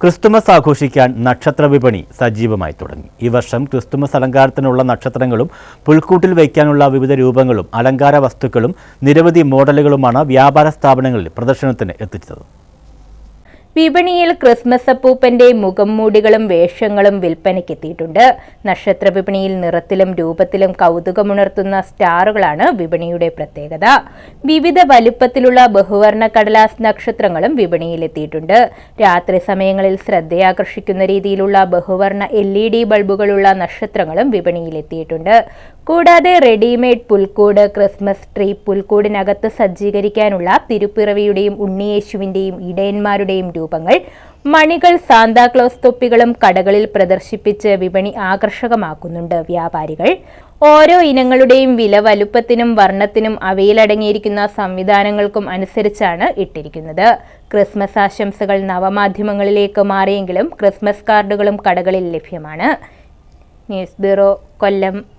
Christmas ആഘോഷിക്കാൻ നക്ഷത്ര വിപണി സജീവമായി തുടങ്ങി. ഈ വർഷം ക്രിസ്തുമസ് അലങ്കാരത്തിനുള്ള നക്ഷത്രങ്ങളും പുൽക്കൂട്ടിൽ വയ്ക്കാനുള്ള വിവിധ രൂപങ്ങളും അലങ്കാര വസ്തുക്കളും നിരവധി മോഡലുകളുമാണ് വ്യാപാര സ്ഥാപനങ്ങളിൽ പ്രദർശനത്തിന് എത്തിച്ചത്. വിപണിയിൽ ക്രിസ്മസ് അപ്പൂപ്പന്റെ മുഖംമൂടികളും വേഷങ്ങളും വിൽപ്പനയ്ക്കെത്തിയിട്ടുണ്ട്. നക്ഷത്ര വിപണിയിൽ നിറത്തിലും രൂപത്തിലും കൗതുകമുണർത്തുന്ന സ്റ്റാറുകളാണ് വിപണിയുടെ പ്രത്യേകത. വിവിധ വലുപ്പത്തിലുള്ള ബഹുവർണ കടലാസ് നക്ഷത്രങ്ങളും വിപണിയിലെത്തിയിട്ടുണ്ട് രാത്രി സമയങ്ങളിൽ ശ്രദ്ധയാകർഷിക്കുന്ന രീതിയിലുള്ള ബഹുവർണ എൽ ഇ ഡി ബൾബുകളുള്ള നക്ഷത്രങ്ങളും വിപണിയിലെത്തിയിട്ടുണ്ട് കൂടാതെ റെഡിമെയ്ഡ് പുൽക്കൂട് ക്രിസ്മസ് ട്രീ പുൽക്കൂടിനകത്ത് സജ്ജീകരിക്കാനുള്ള തിരുപ്പിറവിയുടെയും ഉണ്ണിയേശുവിന്റെയും ഇടയന്മാരുടെയും രൂപങ്ങൾ മണികൾ സാന്താക്ലോസ് തൊപ്പികളും കടകളിൽ പ്രദർശിപ്പിച്ച് വിപണി ആകർഷകമാക്കുന്നുണ്ട് വ്യാപാരികൾ. ഓരോ ഇനങ്ങളുടെയും വില വലുപ്പത്തിനും വർണത്തിനും അവയിലടങ്ങിയിരിക്കുന്ന സംവിധാനങ്ങൾക്കും അനുസരിച്ചാണ് ഇട്ടിരിക്കുന്നത്. ക്രിസ്മസ് ആശംസകൾ നവമാധ്യമങ്ങളിലേക്ക് മാറിയെങ്കിലും ക്രിസ്മസ് കാർഡുകളും കടകളിൽ ലഭ്യമാണ്. News bureau Kollam.